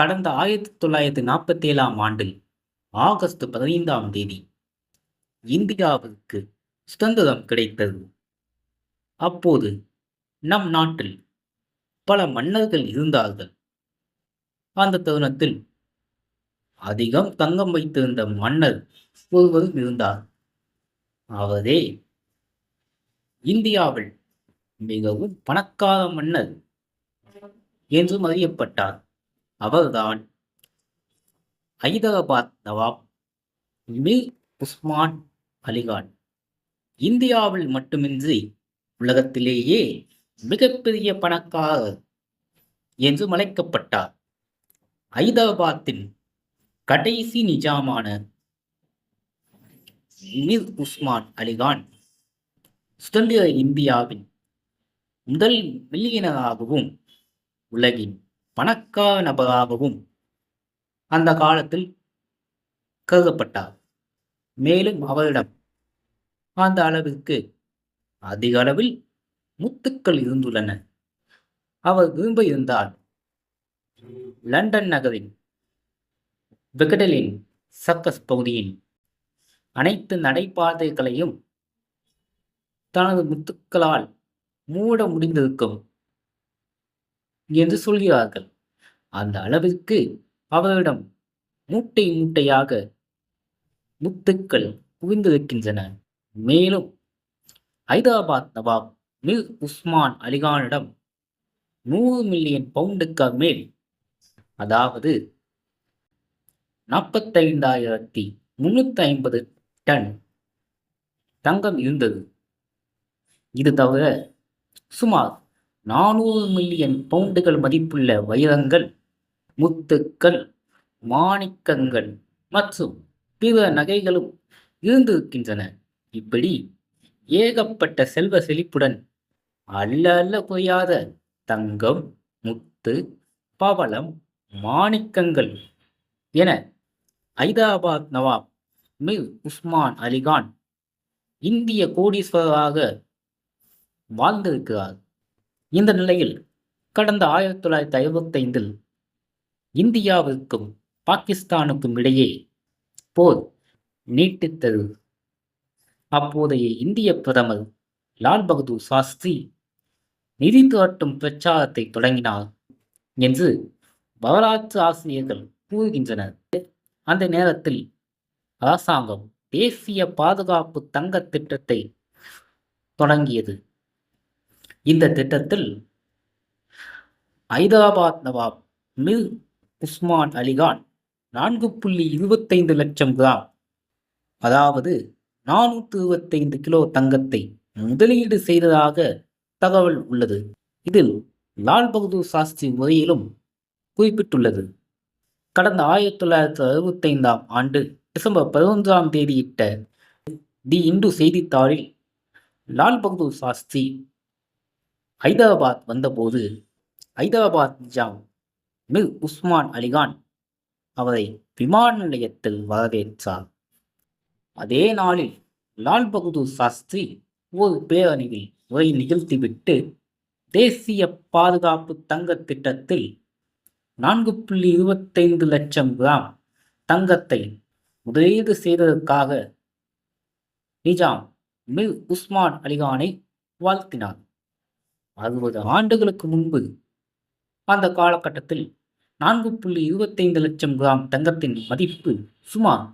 கடந்த ஆயிரத்தி தொள்ளாயிரத்தி நாற்பத்தி ஏழாம் ஆண்டில் ஆகஸ்ட் பதினைந்தாம் தேதி இந்தியாவுக்கு சுதந்திரம் கிடைத்தது. அப்போது நம் நாட்டில் பல மன்னர்கள் இருந்தார்கள். அந்த தருணத்தில் அதிகம் தங்கம் வைத்திருந்த மன்னர் ஒருவரும் இருந்தார். அவரே இந்தியாவில் மிகவும் பணக்கார மன்னர் என்றும் அறியப்பட்டார். அவர்தான் ஹைதராபாத் நவாப் மீர் உஸ்மான் அலிகான் இந்தியாவில் மட்டுமின்றி உலகத்திலேயே மிகப்பெரிய பணக்காரர் என்று அழைக்கப்பட்டார் ஹைதராபாத்தின் கடைசி நிஜாமான மீர் உஸ்மான் அலிகான் சுதந்திர இந்தியாவின் முதல் மில்லியனராகவும் உலகின் பணக்கார நபராகவும் அந்த காலத்தில் கருதப்பட்டார். மேலும் அவரிடம் அந்த அளவிற்கு அதிக அளவில் முத்துக்கள் இருந்துள்ளன. அவர் விரும்ப இருந்தால் லண்டன் நகரின் விகடலின் சர்க்கஸ் பகுதியின் அனைத்து நடைபாதைகளையும் தனது முத்துக்களால் மூட முடிந்திருக்கும் என்று சொல்கிறார்கள். அந்த அளவிற்கு அவரிடம் மூட்டை மூட்டையாக முத்துக்கள் குவிந்திருக்கின்றன. மேலும் ஹைதராபாத் நவாப் மிர் உஸ்மான் அலிகானிடம் நூறு மில்லியன் பவுண்டுக்கு மேல் அதாவது நாற்பத்தைந்தாயிரத்தி முன்னூத்தி ஐம்பது டன் தங்கம் இருந்தது. இது தவிர சுமார் நானூறு மில்லியன் பவுண்டுகள் மதிப்புள்ள வைரங்கள் முத்துக்கள் மாணிக்கங்கள் மற்றும் பிற நகைகளும் இருந்திருக்கின்றன. இப்படி ஏகப்பட்ட செல்வ செழிப்புடன் அல்ல அல்ல குறையாத தங்கம் முத்து பவளம் மாணிக்கங்கள் என ஐதராபாத் நவாப் மிர் உஸ்மான் அலிகான் இந்திய கோடீஸ்வரராக வாழ்ந்திருக்கிறார். இந்த நிலையில் கடந்த ஆயிரத்தி தொள்ளாயிரத்தி ஐம்பத்தைந்தில் இந்தியாவிற்கும் பாகிஸ்தானுக்கும் இடையே போர் நீட்டித்தது. அப்போதைய இந்திய பிரதமர் லால் பகதூர் சாஸ்திரி நிதி திரட்டும் பிரச்சாரத்தை தொடங்கினார் என்று வரலாற்று ஆசிரியர்கள் கூறுகின்றனர். அந்த நேரத்தில் அரசாங்கம் தேசிய பாதுகாப்பு தங்க திட்டத்தை தொடங்கியது. இந்த திட்டத்தில் ஐதராபாத் நவாப் மிர் உஸ்மான் அலிகான் நான்கு புள்ளி இருபத்தைந்து லட்சம் கிராம். அதாவது நானூற்று இருபத்தைந்து கிலோ தங்கத்தை முதலீடு செய்ததாக தகவல் உள்ளது. இதில் லால் பகதூர் சாஸ்திரி முறையிலும் குறிப்பிட்டுள்ளது. கடந்த ஆயிரத்தி தொள்ளாயிரத்தி அறுபத்தைந்தாம் ஆண்டு டிசம்பர் பதினொன்றாம் தேதியிட்ட தி இந்து செய்தித்தாளில் லால் பகதூர் சாஸ்திரி ஹைதராபாத் வந்தபோது ஹைதராபாத் நிஜாம் மிர் உஸ்மான் அலிகான் அவரை விமான நிலையத்தில் வரவேற்றார். அதே நாளில் லால் பகதூர் சாஸ்திரி ஒரு பேரணியில் உரை நிகழ்த்திவிட்டு தேசிய பாதுகாப்பு தங்க திட்டத்தில் நான்கு புள்ளி இருபத்தைந்து லட்சம் கிராம் தங்கத்தை முதலீடு செய்ததற்காக நிஜாம் மிர் உஸ்மான் அலிகானை வாழ்த்தினார். அறுபது ஆண்டுகளுக்கு முன்பு அந்த காலகட்டத்தில் நான்கு புள்ளி இருபத்தைந்து லட்சம் கிராம் தங்கத்தின் மதிப்பு சுமார்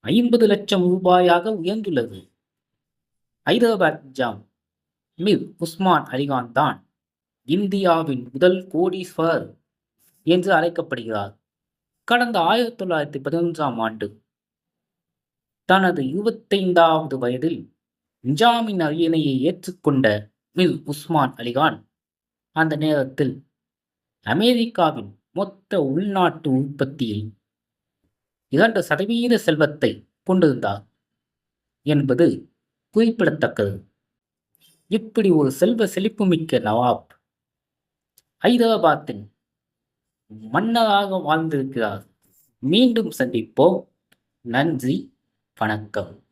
ஐம்பது லட்சம் ரூபாயாக உயர்ந்துள்ளது. ஹைதராபாத் நிஜாம் மிர் உஸ்மான் அலிகான் தான் இந்தியாவின் முதல் கோடீஸ்வர் என்று அழைக்கப்படுகிறார். கடந்த ஆயிரத்தி தொள்ளாயிரத்தி பதினொன்றாம் ஆண்டு தனது இருபத்தைந்தாவது வயதில் நிஜாமின் அரியணையை ஏற்றுக்கொண்ட மிர் உஸ்மான் அலிகான் அந்த நேரத்தில் அமெரிக்காவின் மொத்த உள்நாட்டு உற்பத்தியில் இரண்டு சதவீத செல்வத்தை கொண்டிருந்தார் என்பது குறிப்பிடத்தக்கது. இப்படி ஒரு செல்வ செழிப்புமிக்க நவாப் ஹைதராபாத்தின் மன்னராக வாழ்ந்திருக்கிறார். மீண்டும் சந்திப்போம். நன்றி வணக்கம்.